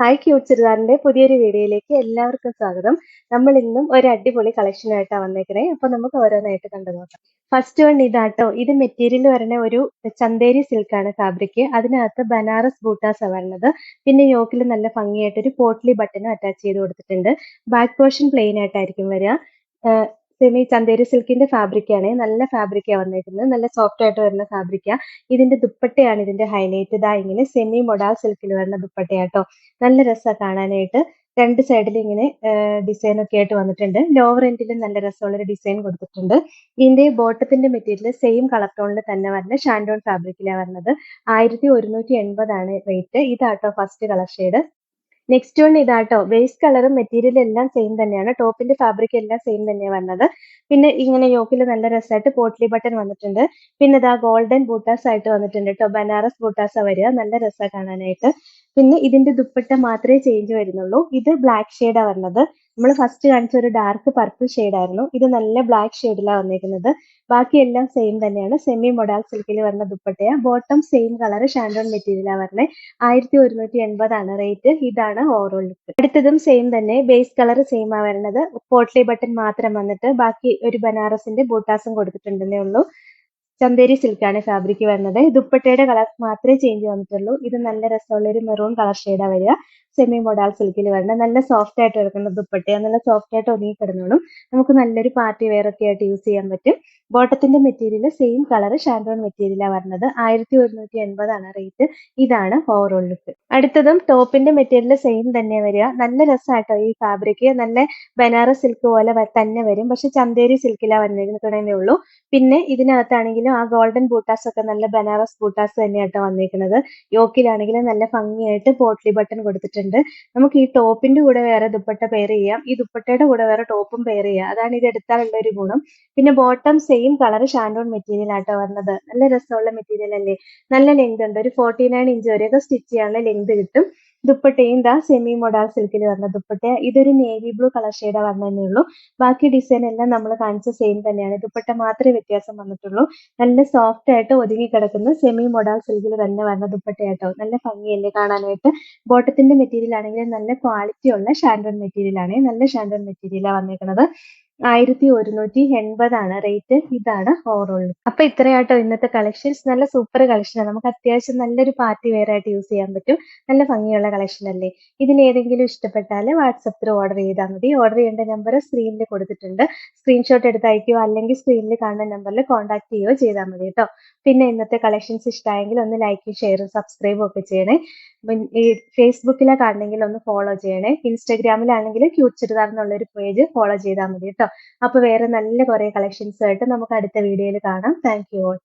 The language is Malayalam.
ഹായ് ക്യൂട്ട് ചുരിദാറിന്റെ പുതിയൊരു വീഡിയോയിലേക്ക് എല്ലാവർക്കും സ്വാഗതം. നമ്മൾ ഇന്നും ഒരു അടിപൊളി കളക്ഷൻ ആയിട്ടാണ് വന്നേക്കണേ. അപ്പൊ നമുക്ക് ഓരോന്നായിട്ട് കണ്ടു നോക്കാം. ഫസ്റ്റ് വൺ ഇതാട്ടോ. ഇത് മെറ്റീരിയൽ വരണ ഒരു ചന്തേരി സിൽക്ക് ആണ് ഫാബ്രിക് അതിനകത്ത് ബനാറസ് ബൂട്ടാസ് വരണത്. പിന്നെ യോക്കിൽ നല്ല ഭംഗിയായിട്ട് ഒരു പോട്ട്ലി ബട്ടനും അറ്റാച്ച് ചെയ്ത് കൊടുത്തിട്ടുണ്ട്. ബാക്ക് പോർഷൻ പ്ലെയിൻ ആയിട്ടായിരിക്കും വരിക. സെമി ചന്തേരി സിൽക്കിന്റെ ഫാബ്രിക് ആണ് നല്ല ഫാബ്രിക്കാണ് വന്നിരിക്കുന്നത് നല്ല സോഫ്റ്റ് ആയിട്ട് വരുന്ന ഫാബ്രിക്കാ. ഇതിന്റെ ദുപ്പട്ടയാണ് ഇതിന്റെ ഹൈലൈറ്റ് ഇതാ ഇങ്ങനെ സെമി മൊഡാൾ സിൽക്കിൽ വരുന്ന ദുപ്പട്ടയാട്ടോ. നല്ല രസമാണ് കാണാനായിട്ട്. രണ്ട് സൈഡിൽ ഇങ്ങനെ ഡിസൈൻ ഒക്കെ ആയിട്ട് വന്നിട്ടുണ്ട്. ലോവർ എൻഡിലും നല്ല രസമുള്ള ഒരു ഡിസൈൻ കൊടുത്തിട്ടുണ്ട്. ഇതിന്റെ ബോട്ടത്തിന്റെ മെറ്റീരിയൽ സെയിം കളർ ടോണിൽ തന്നെ വരുന്ന ഷാൻഡോൺ ഫാബ്രിക്കിലാണ് വരുന്നത്. ആയിരത്തി ഒരുന്നൂറ്റി എൺപതാണ് റേറ്റ് ഇതാട്ടോ first colour shade next one ഇതാട്ടോ. വേസ്റ്റ് കളറും മെറ്റീരിയൽ എല്ലാം സെയിം തന്നെയാണ്. ടോപ്പിന്റെ ഫാബ്രിക് എല്ലാം സെയിം തന്നെയാണ് വന്നത്. പിന്നെ ഇങ്ങനെ യോക്കിൽ നല്ല രസമായിട്ട് പോട്ട്ലി ബട്ടൺ വന്നിട്ടുണ്ട്. പിന്നെ ഇതാ ഗോൾഡൻ ബൂട്ടാസ് ആയിട്ട് വന്നിട്ടുണ്ട് കേട്ടോ ബനാറസ് ബൂട്ടാസ് വരിക. നല്ല രസമാണ് കാണാനായിട്ട്. പിന്നെ ഇതിന്റെ ദുപ്പട്ട മാത്രമേ ചേഞ്ച് വരുന്നുള്ളൂ. ഇത് ബ്ലാക്ക് ഷെയ്ഡാണ് വരുന്നത് നമ്മൾ ഫസ്റ്റ് കാണിച്ച ഒരു ഡാർക്ക് പർപ്പിൾ ആയിരുന്നു. ഇത് നല്ല ബ്ലാക്ക് ഷെയ്ഡിലാണ് വന്നിരിക്കുന്നത് ബാക്കി എല്ലാം സെയിം തന്നെയാണ്. സെമി മൊഡാൽ സിൽക്കിൽ വരുന്ന ദുപ്പട്ടയ. ബോട്ടം സെയിം കളർ ഷാൻഡോൺ മെറ്റീരിയലാണ് വരുന്നത് ആയിരത്തി ഒരുന്നൂറ്റി എൺപതാണ് റേറ്റ് ഇതാണ് ഓവറോൾ ലുക്ക് അടുത്തതും സെയിം തന്നെ. ബേസ് കളർ സെയിം ആ വരുന്നത് പോട്ട്ലി ബട്ടൺ മാത്രം വന്നിട്ട് ബാക്കി ഒരു ബനാറസിന്റെ ബൂട്ടാസും കൊടുത്തിട്ടുണ്ടെന്നേ ഉള്ളൂ. ചന്തേരി സിൽക്കാണ് ഫാബ്രിക് വരുന്നത്. ദുപ്പട്ടയുടെ കളർ മാത്രമേ ചേഞ്ച് വന്നിട്ടുള്ളൂ. ഇത് നല്ല രസമുള്ള ഒരു മെറൂൺ കളർ ഷെയ്ഡാണ് വരിക. സെമി മോഡൽ സിൽക്കിൽ വരുന്നത്. നല്ല സോഫ്റ്റ് ആയിട്ട് കിടക്കുന്ന ദുപ്പട്ടയാണ് നല്ല സോഫ്റ്റ് ആയിട്ട് ഒതുങ്ങി കിടന്നോളും. നമുക്ക് നല്ലൊരു പാർട്ടി വെയർ ഒക്കെ ആയിട്ട് യൂസ് ചെയ്യാൻ പറ്റും. ബോട്ടത്തിന്റെ മെറ്റീരിയൽ സെയിം കളർ ഷാൻഡോൺ മെറ്റീരിയലാണ് വരുന്നത് ആയിരത്തി ഒരുന്നൂറ്റി എൺപതാണ് റേറ്റ് ഇതാണ് ഓവറോൾ ലുക്ക് അടുത്തതും ടോപ്പിന്റെ മെറ്റീരിയൽ സെയിം തന്നെ വരിക. നല്ല രസമായിട്ടോ ഈ ഫാബ്രിക് നല്ല ബനാറസ് സിൽക്ക് പോലെ തന്നെ വരും. പക്ഷെ ചന്തേരി സിൽക്കിലാണ് വന്നിരിക്കുന്നതേ ഉള്ളൂ. പിന്നെ ഇതിനകത്താണെങ്കിലും ആ ഗോൾഡൻ ബൂട്ടാസ് ഒക്കെ നല്ല ബനാറസ് ബൂട്ടാസ് തന്നെയാട്ടോ വന്നിരിക്കുന്നത്. യോക്കിലാണെങ്കിലും നല്ല ഭംഗിയായിട്ട് പോട്ട്ലി ബട്ടൺ കൊടുത്തിട്ടുണ്ട്. നമുക്ക് ഈ ടോപ്പിന്റെ കൂടെ വേറെ ദുപ്പട്ട പെയർ ചെയ്യാം. ഈ ദുപ്പട്ടയുടെ കൂടെ വേറെ ടോപ്പും പെയർ ചെയ്യാം. അതാണ് ഇത് എടുത്താലുള്ള ഒരു ഗുണം. പിന്നെ ബോട്ടം സെയിം കളർ ഷാൻഡോൺ മെറ്റീരിയൽ ആട്ടോ വന്നത്. നല്ല രസമുള്ള മെറ്റീരിയൽ അല്ലേ? നല്ല ലെങ്ത് ഉണ്ട്. ഒരു ഫോർട്ടി നയൻ ഇഞ്ച് വരെയൊക്കെ സ്റ്റിച്ച് ചെയ്യാനുള്ള ലെങ്ത് കിട്ടും. ദുപ്പട്ടയും ദാ സെമി മൊഡാൾ സിൽക്കിൽ വരുന്ന ദുപ്പട്ട. ഇതൊരു നേവി ബ്ലൂ കളർ ഷെയ്ഡാ വന്നതേ ഉള്ളൂ. ബാക്കി ഡിസൈൻ എല്ലാം നമ്മൾ കാണിച്ച സെയിം തന്നെയാണ്. ദുപ്പട്ട മാത്രമേ വ്യത്യാസം വന്നിട്ടുള്ളൂ. നല്ല സോഫ്റ്റ് ആയിട്ട് ഒതുങ്ങി കിടക്കുന്ന സെമി മൊഡാൾ സിൽക്കിൽ തന്നെ വരുന്ന ദുപ്പട്ടയാട്ടോ നല്ല ഭംഗിയല്ലേ കാണാനായിട്ട്? ബോട്ടത്തിന്റെ മെറ്റീരിയൽ ആണെങ്കിൽ നല്ല ക്വാളിറ്റി ഉള്ള ഷാൻഡൺ മെറ്റീരിയൽ ആണ്. നല്ല ഷാൻഡൺ മെറ്റീരിയലാണ് വന്നേക്കുന്നത് ആയിരത്തി ഒരുന്നൂറ്റി എൺപതാണ് റേറ്റ് ഇതാണ് ഓവറോൾ അപ്പൊ ഇത്രയാട്ടോ ഇന്നത്തെ കളക്ഷൻസ് നല്ല സൂപ്പർ കളക്ഷനാണ് നമുക്ക് അത്യാവശ്യം നല്ലൊരു പാർട്ടി വെയർ ആയിട്ട് യൂസ് ചെയ്യാൻ പറ്റും. നല്ല ഭംഗിയുള്ള കളക്ഷൻ അല്ലേ? ഇതിൽ ഏതെങ്കിലും ഇഷ്ടപ്പെട്ടാൽ വാട്സപ്പിൽ ഓർഡർ ചെയ്താൽ മതി. ഓർഡർ ചെയ്യേണ്ട നമ്പർ സ്ക്രീനിൽ കൊടുത്തിട്ടുണ്ട്. സ്ക്രീൻഷോട്ട് എടുത്ത് അല്ലെങ്കിൽ സ്ക്രീനിൽ കാണുന്ന നമ്പറിൽ കോൺടാക്ട് ചെയ്യുകയോ ചെയ്താൽ മതി കേട്ടോ. പിന്നെ ഇന്നത്തെ കളക്ഷൻസ് ഇഷ്ടമായെങ്കിൽ ഒന്ന് ലൈക്കും ഷെയറും സബ്സ്ക്രൈബും ഒക്കെ ചെയ്യണേ. ഈ കാണണമെങ്കിൽ ഒന്ന് ഫോളോ ചെയ്യണേ. ഇൻസ്റ്റാഗ്രാമിലാണെങ്കിൽ ക്യൂട്ട് ചുരിദാർ എന്നുള്ളൊരു പേജ് ഫോളോ ചെയ്താൽ മതി കേട്ടോ. അപ്പൊ വേറെ നല്ല കുറെ കളക്ഷൻസ് ആയിട്ട് നമുക്ക് അടുത്ത വീഡിയോയിൽ കാണാം. Thank you all